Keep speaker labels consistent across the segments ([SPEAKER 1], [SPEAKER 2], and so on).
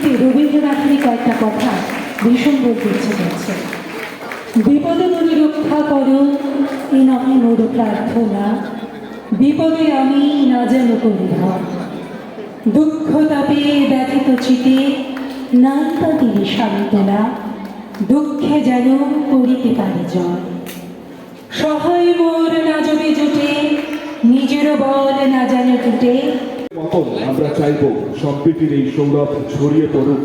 [SPEAKER 1] সত্যি রবীন্দ্রনাথেরই কয়েকটা কথা ভীষণ বলতে ইচ্ছে করছে। বিপদে তুমি রক্ষা করো, এ নহে মোর প্রার্থনা। বিপদে আমি না যেন করি ভয় দুঃখ তাপে ব্যথিত চিতে নাইকা দিলে সান্ত্বনা। দুঃখে যেন করিতে পারে জয়। সহায় মোর না যদি জুটে, নিজের বল না যেন টুটে।
[SPEAKER 2] মতন আমরা চাইব সম্প্রীতির এই সৌরভ ছড়িয়ে পড়ুক।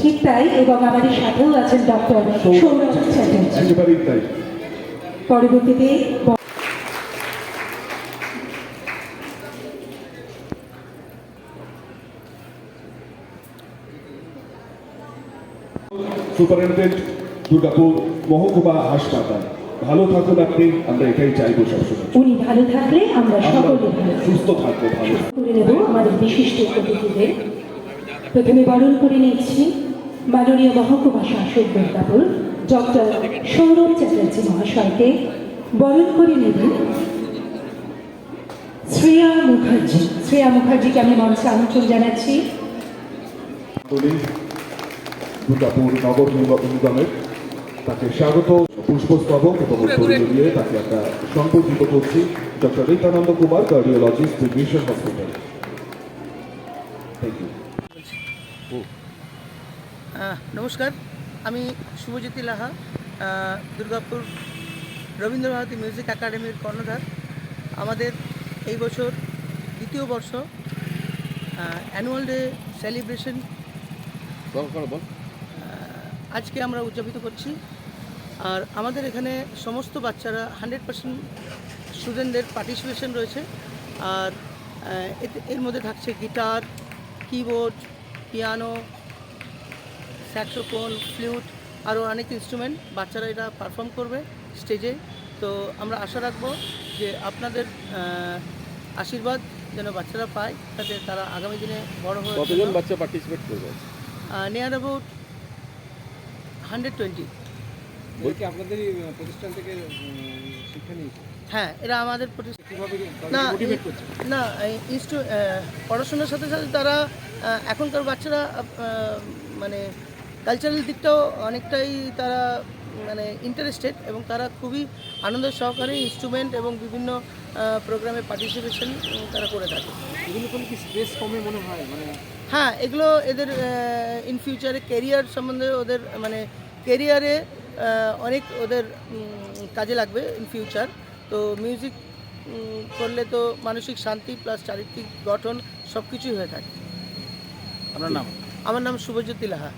[SPEAKER 1] ঠিক তাই এবং আমাদের সাথেও আছেন ডক্টর সৌরভ। চ্যাটার্জি।
[SPEAKER 2] একেবারেই তাই।
[SPEAKER 1] পরবর্তীতে
[SPEAKER 2] সুপারিনটেন্ডেন্ট দুর্গাপুর মহকুমা হাসপাতাল। ভালো থাকুন আপনি আমরা এটাই চাইব সবসময়।
[SPEAKER 1] উনি ভালো থাকলে আমরা সকলে
[SPEAKER 2] সুস্থ থাকব ভালো
[SPEAKER 1] করে নেব আমাদের বিশিষ্ট অতিথিদের। প্রথমে বরণ করে নিচ্ছি মাননীয় মহকুমা শাসক দুর্গাপুর ডক্টর সৌরভ চ্যাটার্জি মহাশয়কে। বরণ করে নেবেন শ্রেয়া মুখার্জি। শ্রেয়া মুখার্জিকে আমি মঞ্চে আমন্ত্রণ জানাচ্ছি।
[SPEAKER 2] দুর্গাপুর নগর নিগম- নিগমের তাকে স্বাগত। পুষ্পস্তবক এবং দিয়ে তাকে আমরা সম্পর্কিত করছি doctor Nityananda Kumar cardiologist mission hospital thank you
[SPEAKER 3] নমস্কার আমি শুভজ্যোতি লাহা দুর্গাপুর রবীন্দ্রভারতী মিউজিক একাডেমির কর্ণধার। আমাদের এই বছর দ্বিতীয় বর্ষ অ্যানুয়াল ডে সেলিব্রেশন আজকে আমরা উদযাপিত করছি আর আমাদের এখানে সমস্ত বাচ্চারা হান্ড্রেড পার্সেন্ট স্টুডেন্টদের পার্টিসিপেশন রয়েছে। আর এর মধ্যে থাকছে guitar keyboard piano saxophone flute আরও অনেক ইনস্ট্রুমেন্ট বাচ্চারা এটা পারফর্ম করবে স্টেজে তো আমরা আশা রাখব যে আপনাদের আশীর্বাদ যেন বাচ্চারা পায় তাতে তারা আগামী দিনে বড় হয়ে
[SPEAKER 4] কতজন বাচ্চা পার্টিসিপেট করবে?
[SPEAKER 3] নিয়ার অ্যাবাউট হান্ড্রেড টোয়েন্টি
[SPEAKER 4] বলছি আপনাদের প্রতিষ্ঠান থেকে শিক্ষা নিয়েছে?
[SPEAKER 3] হ্যাঁ এরা আমাদের না না ইনস্টু পড়াশোনার সাথে সাথে তারা এখনকার বাচ্চারা মানে কালচারাল দিকটাও অনেকটাই তারা মানে ইন্টারেস্টেড এবং তারা খুবই আনন্দ সহকারে ইনস্ট্রুমেন্ট এবং বিভিন্ন প্রোগ্রামে পার্টিসিপেশন তারা করে থাকে।
[SPEAKER 4] এগুলো কোনো কি স্ট্রেস কমে মনে হয়? মানে
[SPEAKER 3] হ্যাঁ এগুলো এদের ইন ফিউচারে কেরিয়ার সম্বন্ধে ওদের মানে কেরিয়ারে অনেক ওদের কাজে লাগবে ইন ফিউচার তো মিউজিক করলে তো মানসিক শান্তি প্লাস চারিত্রিক গঠন সব কিছুই হয়ে থাকে।
[SPEAKER 4] আপনার নাম?
[SPEAKER 3] আমার নাম শুভজ্যোতি লাহা।